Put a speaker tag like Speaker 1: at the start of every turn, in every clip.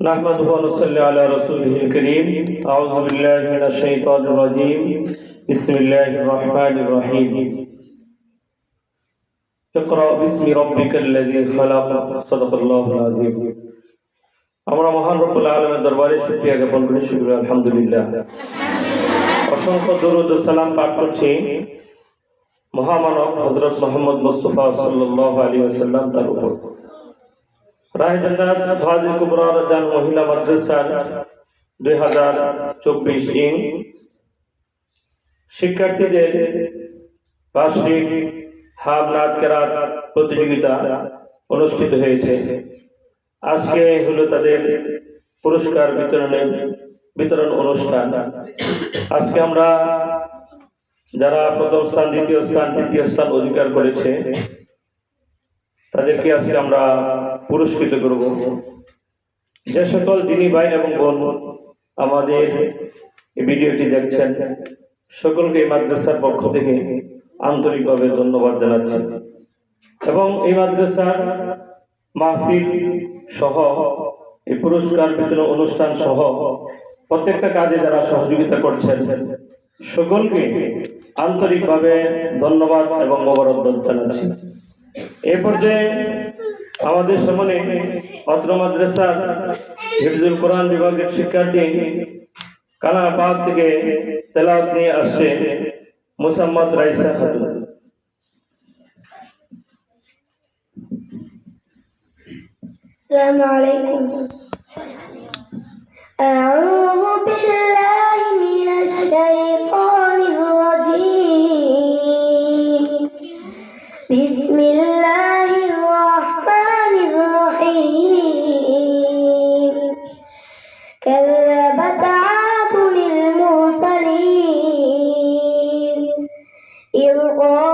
Speaker 1: نحمده ونصلي على رسوله الكريم أعوذ بالله من الشيطان الرجيم بسم الله الرحمن الرحيم اقرأ باسم ربك الذي خلق صدق الله العظيم আমরা মহান রব্বুল আলমের দরবারে শুক্রিয়া জ্ঞাপন করি শুক্রিয়া আলহামদুলিল্লাহ অসংখ্য দরুদ ও সালাম পাঠ করছি মহামানব হজরত মোহাম্মদ মুস্তফা সাল্লাহ আলী আসাল্লাম তার উপর রায় জান্নাত ফাজিল কুবরা রাজান মহিলা মাদ্রাসার দুই হাজার চব্বিশ ইং শিক্ষার্থীদের বার্ষিক হাবনাথ কেরাত প্রতিযোগিতা অনুষ্ঠিত হয়েছে আজকে হলো তাদের পুরস্কার বিতরণের বিতরণ অনুষ্ঠান আজকে আমরা যারা প্রথম স্থান দ্বিতীয় স্থান তৃতীয় স্থান অধিকার করেছে তাদেরকে আজকে আমরা পুরস্কৃত করব। যে সকল দিনী ভাই এবং বোন আমাদের এই ভিডিওটি দেখছেন, সকলকে এই মাদ্রাসার পক্ষ থেকে আন্তরিকভাবে ধন্যবাদ জানাচ্ছি। এবং এই মাদ্রাসার মাহফিল সহ, এই পুরস্কার বিতরণ অনুষ্ঠান সহ প্রত্যেকটা কাজে যারা সহযোগিতা করছেন, সকলকে আন্তরিকভাবে ধন্যবাদ এবং মোবারকবাদ জানাচ্ছি। এ পর্যায়ে আমাদের সামনে অত্র মাদ্রাসার হিফজুল কোরআন বিভাগের শিক্ষার্থী কানাপাক থেকে তেলাওয়াত নিয়ে আসছে মুসাম্মদ রাইসা খাতুন
Speaker 2: السلام عليكم أعوذ بالله من كذبت عاد المرسلين. إذ قال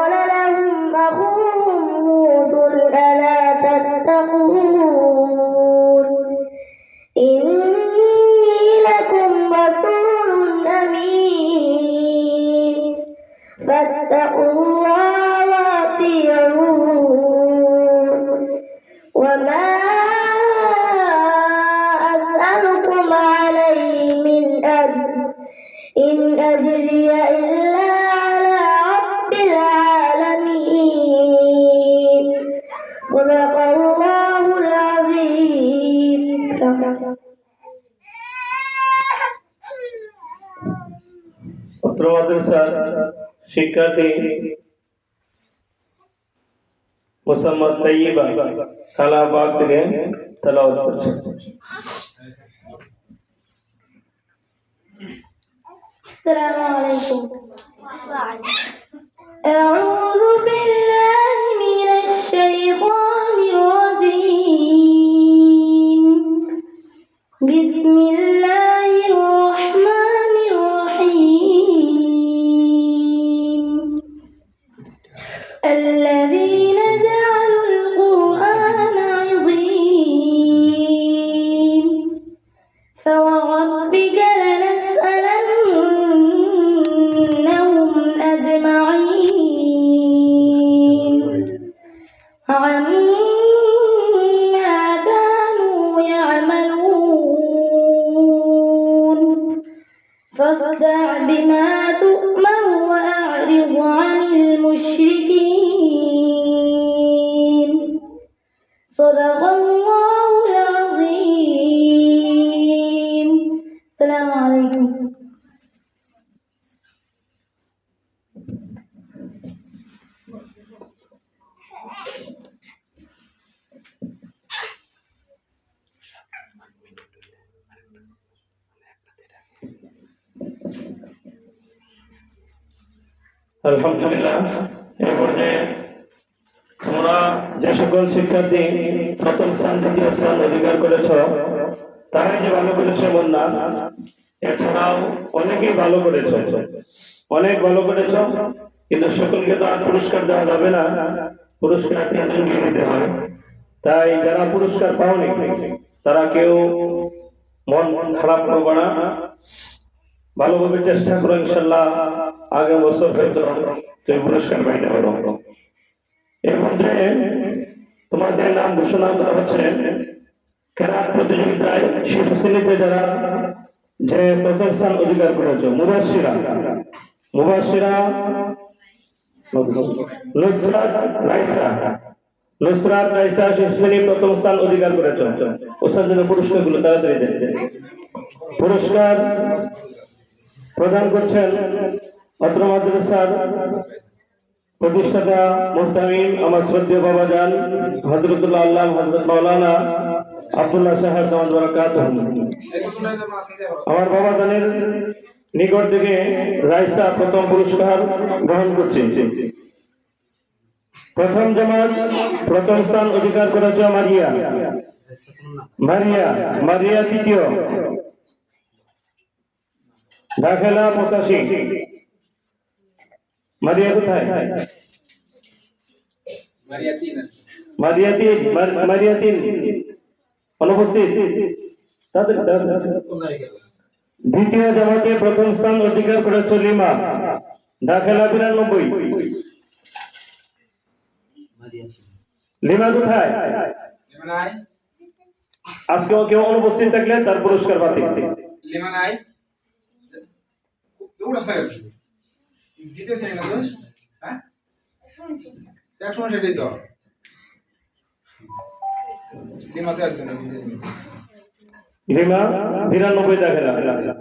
Speaker 1: মাদ্রাসার শিক্ষার্থী মুসাম্মদ তাইয়িবা কালাবাগ থেকে তেলাওয়াত করছে
Speaker 2: السلام عليكم أعوذ بالله من الشيطان الرجيم بسم الله فاصدع بما
Speaker 1: যে সকল শিক্ষার্থী প্রথম স্থান দ্বিতীয় স্থান অধিকার করেছ, তারাই যে ভালো করেছে এমন এছাড়াও অনেকেই ভালো করেছ। অনেক ভালো করেছ, কিন্তু সকলকে তো আর পুরস্কার দেওয়া যাবে না, পুরস্কার তিনজনকে দিতে হয় তাই যারা পুরস্কার পাওনি, তারা কেউ মন খারাপ করবে না। ভালোভাবে চেষ্টা করো ইনশাল্লাহ আগামী বছর হয়তো তুমি পুরস্কার পাইতে পারো। এর মধ্যে তোমাদের নাম ঘোষণা করা হচ্ছে খেলা প্রতিযোগিতায় শিশু শ্রেণীতে যারা যে প্রথম স্থান অধিকার করেছে মুবাসিরা মুবাসিরা নুসরাত রাইসা। নুসরাত রাইসা শিশু শ্রেণি প্রথম স্থান অধিকার করেছে। ওস্তাদ জন্য পুরস্কারগুলো তাড়াতাড়ি দেন। পুরস্কার প্রদান করছেন অত্র মাদ্রাসার প্রতিষ্ঠাতা মুহতামিম আমার শ্রদ্ধেয় বাবা যান হজরতুল্লাহ আল্লাহ হজরত মাওলানা আব্দুল্লাহ সাহেব বারাকাত আমার বাবা জানের নিকট থেকে রাইসা প্রথম পুরস্কার গ্রহণ করছে। প্রথম জামাত প্রথম স্থান অধিকার করেছে মারিয়া মারিয়া। মারিয়া তৃতীয় দাখেলা পঁচাশি। মারিয়া কোথায়. মারিয়া তিন। মার- মারিয়া তিন। অনুপস্থিত? তাদের দ্বিতীয় জামাতে প্রথম স্থান অধিকার করেছে লিমা। দাখেলা বিরানব্বই। লিমা কোথায়?
Speaker 3: Limanay.
Speaker 1: আজকে কেউ অনুপস্থিত থাকলে তার পুরস্কার বাতিল।
Speaker 3: Limanay. Dura সাইড দ্বিতীয় শ্রেণি না দোষ হ্যাঁ? একশো সেটাই তো
Speaker 1: বিরানব্বই দাখেলা